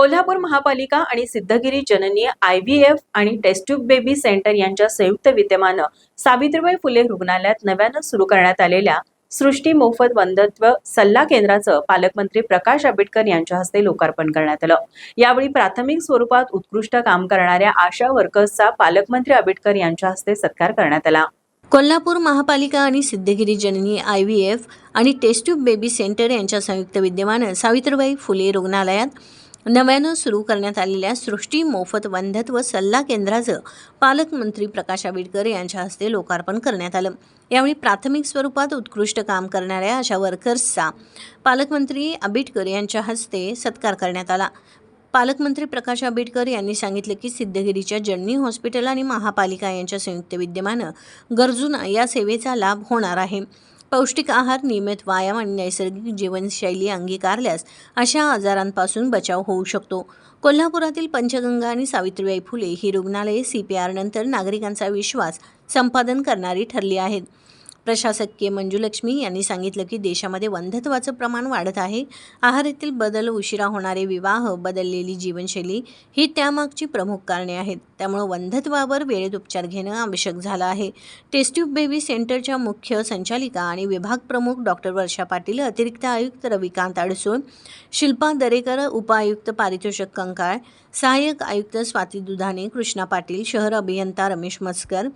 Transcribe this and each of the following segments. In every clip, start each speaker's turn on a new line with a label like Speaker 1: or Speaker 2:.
Speaker 1: कोल्हापूर महापालिका आणि Siddhagiri Janani I V F आणि टेस्ट्यूब बेबी सेंटर यांच्या संयुक्त विद्यमानं सावित्रीबाई फुले रुग्णालयात नव्यानं सुरू करण्यात आलेल्या सृष्टी मोफत वंदत्व सल्ला केंद्राचं पालकमंत्री प्रकाश आंबेडकर यांच्या हस्ते लोकार्पण करण्यात आलं. यावेळी प्राथमिक स्वरूपात उत्कृष्ट काम करणाऱ्या आशा वर्कर्सचा पालकमंत्री आंबेडकर यांच्या हस्ते सत्कार करण्यात आला.
Speaker 2: कोल्हापूर महापालिका आणि Siddhagiri Janani I V F आणि टेस्ट्यूब बेबी सेंटर यांच्या संयुक्त विद्यमानं सावित्रीबाई फुले रुग्णालयात नव्यानं सुरू करण्यात आलेल्या सृष्टी मोफत वंध्यत्व सल्ला केंद्राचं पालकमंत्री प्रकाश आंबेडकर यांच्या हस्ते लोकार्पण करण्यात आलं. यावेळी प्राथमिक स्वरूपात उत्कृष्ट काम करणाऱ्या अशा वर्कर्सचा पालकमंत्री आंबेडकर यांच्या हस्ते सत्कार करण्यात आला. पालकमंत्री प्रकाश आंबेडकर यांनी सांगितलं की सिद्धगिरीच्या जननी हॉस्पिटल आणि महापालिका यांच्या संयुक्त विद्यमानं गरजूंना या सेवेचा लाभ होणार आहे. पौष्टिक आहार नियमित व्यायाम आणि नैसर्गिक जीवनशैली अंगीकारल्यास अशा आजारांपासून बचाव होऊ शकतो. कोल्हापुरातील पंचगंगा आणि सावित्रीबाई फुले ही रुग्णालये सी पी आर नंतर नागरिकांचा विश्वास संपादन करणारी ठरली आहेत. प्रशासकीय मंजुलक्ष्मी यांनी सांगितलं की देशामध्ये वंधत्वाचं प्रमाण वाढत आहे. आहारातील बदल उशिरा होणारे विवाह बदललेली जीवनशैली ही त्यामागची प्रमुख कारणे आहेत. त्यामुळे वंधत्वावर वेळेत उपचार घेणं आवश्यक झालं आहे. टेस्ट्यूब बेबी सेंटरच्या मुख्य संचालिका आणि विभाग प्रमुख डॉक्टर वर्षा पाटील अतिरिक्त आयुक्त रविकांत अडसूळ शिल्पा दरेकर उपायुक्त पारितोषिक कंकाळ सहाय्यक आयुक्त स्वाती दुधाने कृष्णा पाटील शहर अभियंता रमेश मस्कर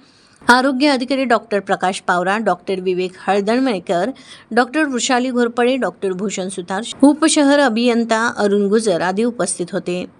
Speaker 2: आरोग्य अधिकारी doctor Prakash Pawara doctor Vivek Haldanmekar doctor Vrushali Ghorpade doctor Bhushan Sutar उपशहर अभियंता अरुण गुजर आदी उपस्थित होते.